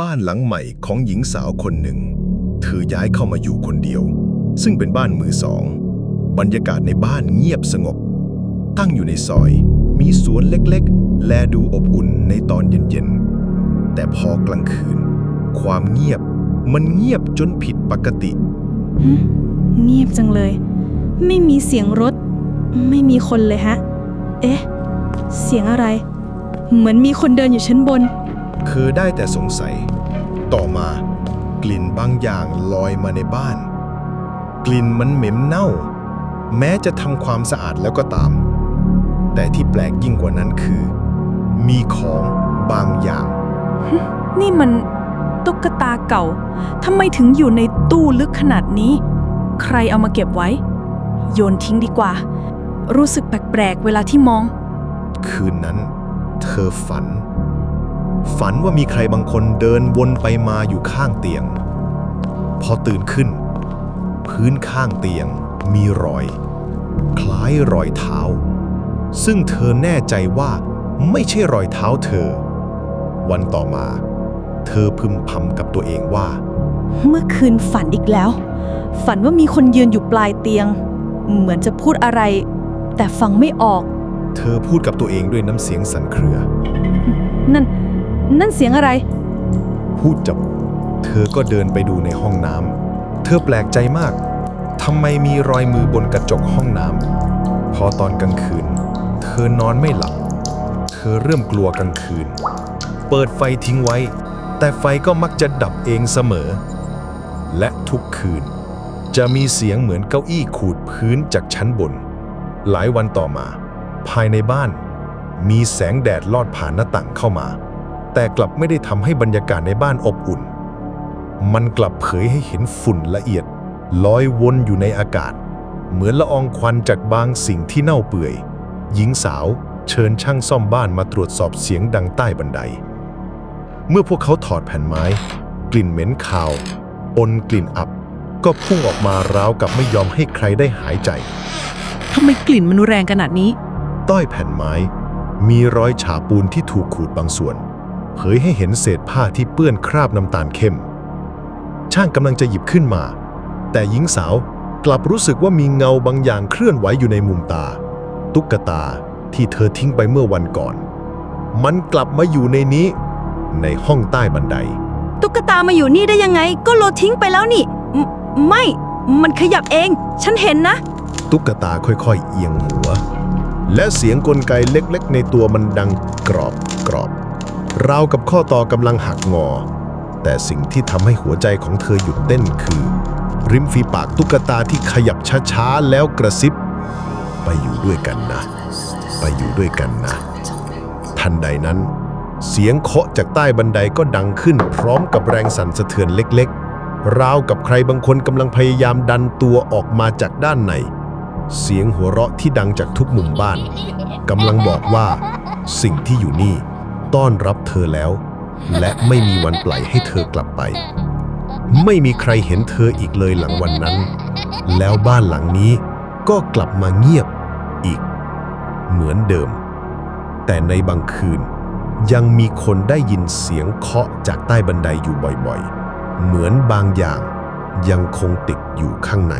บ้านหลังใหม่ของหญิงสาวคนหนึ่ง เธอย้ายเข้ามาอยู่คนเดียว ซึ่งเป็นบ้านมือสอง บรรยากาศในบ้านเงียบสงบ ตั้งอยู่ในซอย มีสวนเล็กๆ แลดูอบอุ่นในตอนเย็นๆ แต่พอกลางคืน ความเงียบมันเงียบจนผิดปกติเงียบจังเลย ไม่มีเสียงรถ ไม่มีคนเลยฮะ เอ๊ะ เสียงอะไร เหมือนมีคนเดินอยู่ชั้นบน คือได้แต่สงสัย ต่อมากลิ่นบางอย่างลอยมาในบ้าน กลิ่นมันเหม็นเน่า แม้จะทำความสะอาดแล้วก็ตาม แต่ที่แปลกยิ่งกว่านั้นคือ มีของบางอย่าง นี่มันตุ๊กตาเก่าทำไมถึงอยู่ในตู้ลึกขนาดนี้ ใครเอามาเก็บไว้ โยนทิ้งดีกว่า รู้สึกแปลกๆเวลาที่มอง คืนนั้น เธอฝัน ฝันว่ามีใครบางคนเดินวนไปมาอยู่ข้างเตียง พอตื่นขึ้น พื้นข้างเตียงมีรอย คล้ายรอยเท้า ซึ่งเธอแน่ใจว่าไม่ใช่รอยเท้าเธอ วันต่อมา เธอพึมพำกับตัวเองว่า เมื่อคืนฝันอีกแล้ว ฝันว่ามีคนยืนอยู่ปลายเตียง เหมือนจะพูดอะไร แต่ฟังไม่ออก เธอพูดกับตัวเองด้วยน้ำเสียงสั่นเครือ นั่น นั่นเสียงอะไร พูดจบเธอก็เดินไปดูในห้องน้ำเธอแปลกใจมากทำไมมีรอยมือบนกระจกห้องน้ำพอตอนกลางคืน เธอนอนไม่หลับ เธอเริ่มกลัวกลางคืน เปิดไฟทิ้งไว้ แต่ไฟก็มักจะดับเองเสมอ และทุกคืน จะมีเสียงเหมือนเก้าอี้ขูดพื้นจากชั้นบน หลายวันต่อมา ภายในบ้าน มีแสงแดดลอดผ่านหน้าต่างเข้ามา แต่กลับไม่ได้ทำให้บรรยากาศในบ้านอบอุ่น มันกลับเผยให้เห็นฝุ่นละเอียดลอยวนอยู่ในอากาศ เหมือนละอองควันจากบางสิ่งที่เน่าเปื่อย หญิงสาวเชิญช่างซ่อมบ้านมาตรวจสอบเสียงดังใต้บันได เมื่อพวกเขาถอดแผ่นไม้ กลิ่นเหม็นคาวปนกลิ่นอับ ก็พุ่งออกมาราวกับไม่ยอมให้ใครได้หายใจ ทำไมกลิ่นมันแรงขนาดนี้ ใต้แผ่นไม้ มีรอยฉาปูนที่ถูกขูดบางส่วน เผยให้เห็นเศษผ้าที่เปื้อนคราบน้ำตาลเข้ม ช่างกำลังจะหยิบขึ้นมา แต่หญิงสาวกลับรู้สึกว่ามีเงาบางอย่างเคลื่อนไหวอยู่ในมุมตา ตุ๊กตาที่เธอทิ้งไปเมื่อวันก่อน มันกลับมาอยู่ในนี้ ในห้องใต้บันได ตุ๊กตามาอยู่นี่ได้ยังไง ก็โลทิ้งไปแล้วนี่มไม่ มันขยับเอง ฉันเห็นนะ ตุ๊กตาค่อยๆ เอียงหัว และเสียงกลไกเล็กๆ ในตัวมันดังกรอบกรอบ ราวกับข้อต่อกำลังหักงอ แต่สิ่งที่ทำให้หัวใจของเธอหยุดเต้นคือ ริมฝีปากตุ๊กตาที่ขยับช้าๆแล้วกระซิบ ไปอยู่ด้วยกันนะ ไปอยู่ด้วยกันนะ ทันใดนั้น เสียงเคาะจากใต้บันไดก็ดังขึ้นพร้อมกับแรงสั่นสะเทือนเล็กๆ ราวกับใครบางคนกำลังพยายามดันตัวออกมาจากด้านใน เสียงหัวเราะที่ดังจากทุกมุมบ้านกำลังบอกว่า สิ่งที่อยู่นี่ ต้อนรับเธอแล้ว และไม่มีวันปล่อยให้เธอกลับไป ไม่มีใครเห็นเธออีกเลยหลังวันนั้น แล้วบ้านหลังนี้ก็กลับมาเงียบอีก เหมือนเดิม แต่ในบางคืน ยังมีคนได้ยินเสียงเคาะจากใต้บันไดอยู่บ่อยๆ เหมือนบางอย่างยังคงติดอยู่ข้างใน